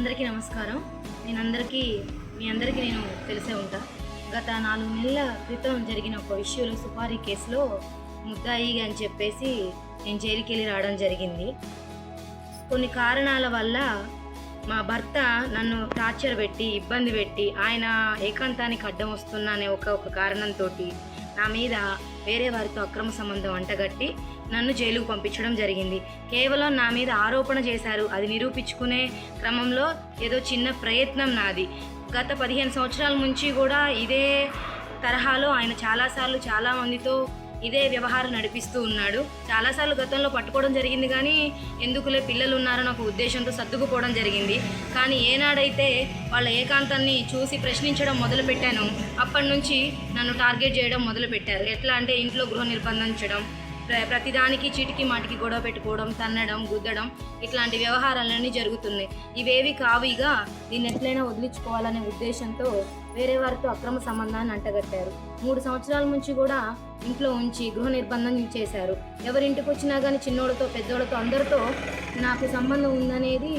అందరికీ నమస్కారం. నేను అందరికీ మీ అందరికీ నేను తెలిసే ఉంటా. గత నాలుగు నెలల క్రితం జరిగిన ఒక విషయంలో సుపారీ కేసులో ముద్దాయి అని చెప్పేసి నేను జైలుకి వెళ్ళి రావడం జరిగింది. కొన్ని కారణాల వల్ల మా భర్త నన్ను టార్చర్ పెట్టి ఇబ్బంది పెట్టి ఆయన ఏకాంతానికి అడ్డం వస్తున్నా అనే ఒక ఒక కారణంతో నా మీద వేరే వారితో అక్రమ సంబంధం అంటగట్టి నన్ను జైలుకు పంపించడం జరిగింది. కేవలం నా మీద ఆరోపణ చేశారు. అది నిరూపించుకునే క్రమంలో ఏదో చిన్న ప్రయత్నం నాది. గత పదిహేను సంవత్సరాల నుంచి కూడా ఇదే తరహాలో ఆయన చాలాసార్లు చాలా మందితో ఇదే వ్యవహారం నడిపిస్తూ ఉన్నాడు. చాలాసార్లు గతంలో పట్టుకోవడం జరిగింది కానీ ఎందుకులే పిల్లలు ఉన్నారని ఒక ఉద్దేశంతో సర్దుకుపోవడం జరిగింది. కానీ ఏనాడైతే వాళ్ళ ఏకాంతాన్ని చూసి ప్రశ్నించడం మొదలుపెట్టానో అప్పటి నుంచి నన్ను టార్గెట్ చేయడం మొదలుపెట్టారు. ఎట్లా అంటే ఇంట్లో గృహ నిర్బంధించడం ప్రతిదానికి చీటికి మాటికి గొడవ పెట్టుకోవడం తన్నడం గుద్దడం ఇట్లాంటి వ్యవహారాలన్నీ జరుగుతున్నాయి. ఇవేవి కావిగా దీన్ని ఎట్లయినా వదిలించుకోవాలనే ఉద్దేశంతో వేరే వారితో అక్రమ సంబంధాన్ని అంటగట్టారు. మూడు సంవత్సరాల నుంచి కూడా ఇంట్లో ఉంచి గృహ నిర్బంధం చేశారు. ఎవరింటికి వచ్చినా కానీ చిన్నోళ్ళతో పెద్దోళ్ళతో అందరితో నాకు సంబంధం ఉందనేది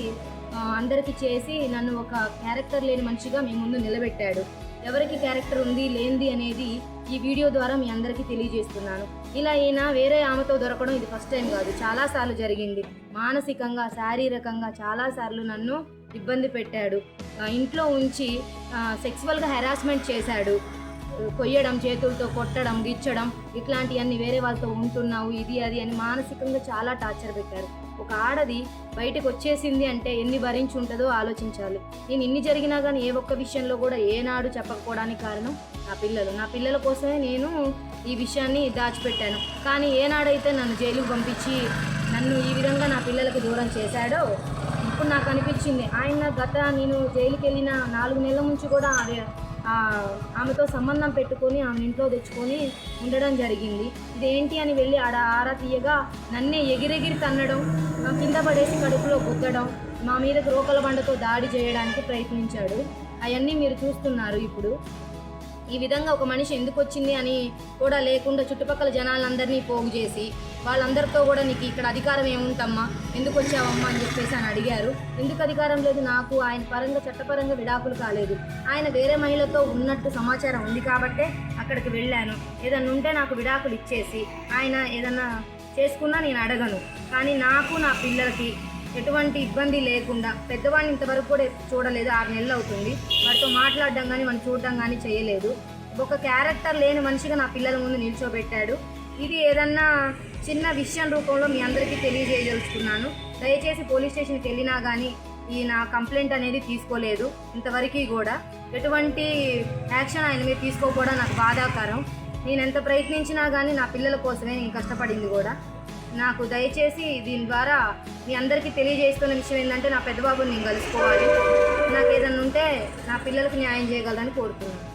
అందరికీ చేసి నన్ను ఒక క్యారెక్టర్ లేని మనిషిగా మీ ముందు నిలబెట్టాడు. ఎవరికి క్యారెక్టర్ ఉంది లేనిది అనేది ఈ వీడియో ద్వారా మీ అందరికీ తెలియజేస్తున్నాను. ఇలా ఈయన వేరే ఆమెతో దొరకడం ఇది ఫస్ట్ టైం కాదు. చాలాసార్లు జరిగింది. మానసికంగా శారీరకంగా చాలాసార్లు నన్ను ఇబ్బంది పెట్టాడు. ఇంట్లో ఉంచి సెక్సువల్గా హెరాస్మెంట్ చేశాడు. కొయ్యడం చేతులతో కొట్టడం గిచ్చడం ఇట్లాంటివన్నీ వేరే వాళ్ళతో ఉంటున్నావు ఇది అది అని మానసికంగా చాలా టార్చర్ పెట్టారు. ఒక ఆడది బయటకు వచ్చేసింది అంటే ఎన్ని భరించి ఉంటుందో ఆలోచించాలి. నేను ఇన్ని జరిగినా కానీ ఏ ఒక్క విషయంలో కూడా ఏనాడు చెప్పకపోవడానికి కారణం నా పిల్లలు. నా పిల్లల కోసమే నేను ఈ విషయాన్ని దాచిపెట్టాను. కానీ ఏనాడైతే నన్ను జైలుకు పంపించి నన్ను ఈ విధంగా నా పిల్లలకు దూరం చేశాడో ఇప్పుడు నాకు అనిపించింది ఆయన గత నేను జైలుకి వెళ్ళిన నాలుగు నెలల నుంచి కూడా ఆ, ఆమెతో సంబంధం పెట్టుకొని ఆమె ఇంట్లో తెచ్చుకొని ఉండడం జరిగింది. ఇదేంటి అని వెళ్ళి ఆడ ఆరా తీయగా నన్నే ఎగిరెగిరి తన్నడం కింద పడేసి కడుపులో గుద్దడం మా మీద రోకల బండతో దాడి చేయడానికి ప్రయత్నించాడు. అవన్నీ మీరు చూస్తున్నారు ఇప్పుడు. ఈ విధంగా ఒక మనిషి ఎందుకు వచ్చింది అని కూడా లేకుండా చుట్టుపక్కల జనాలందరినీ పోగు చేసి వాళ్ళందరితో కూడా నీకు ఇక్కడ అధికారం ఏముంటమ్మా ఎందుకు వచ్చావమ్మా అని చెప్పేసి అని అడిగారు. ఎందుకు అధికారం లేదు నాకు? ఆయన పరంగా చట్టపరంగా విడాకులు కాలేదు. ఆయన వేరే మహిళతో ఉన్నట్టు సమాచారం ఉంది కాబట్టే అక్కడికి వెళ్ళాను. ఏదన్నా ఉంటే నాకు విడాకులు ఇచ్చేసి ఆయన ఏదన్నా చేసుకున్నా నేను అడగను. కానీ నాకు నా పిల్లలకి ఎటువంటి ఇబ్బంది లేకుండా పెద్దవాడిని ఇంతవరకు కూడా చూడలేదు. ఆరు నెలలు అవుతుంది. వాటితో మాట్లాడడం కానీ మనం చూడడం కానీ చేయలేదు. ఒక క్యారెక్టర్ లేని మనిషిగా నా పిల్లల ముందు నిల్చోబెట్టాడు. ఇది ఏదన్నా చిన్న విషయం రూపంలో మీ అందరికీ తెలియజేయదలుచుకున్నాను. దయచేసి పోలీస్ స్టేషన్కి వెళ్ళినా కానీ ఈ నా కంప్లైంట్ అనేది తీసుకోలేదు. ఇంతవరకు కూడా ఎటువంటి యాక్షన్ ఆయన మీద తీసుకోకపోవడం నాకు బాధాకరం. నేను ఎంత ప్రయత్నించినా కానీ నా పిల్లల కోసమే నేను కష్టపడింది కూడా. నాకు దయచేసి దీని ద్వారా మీ అందరికీ తెలియజేస్తున్న విషయం ఏంటంటే నా పెద్దబాబుని నేను కలుసుకోవాలి. నాకు ఏదన్నా ఉంటే నా పిల్లలకు న్యాయం చేయగలదని కోరుతున్నాను.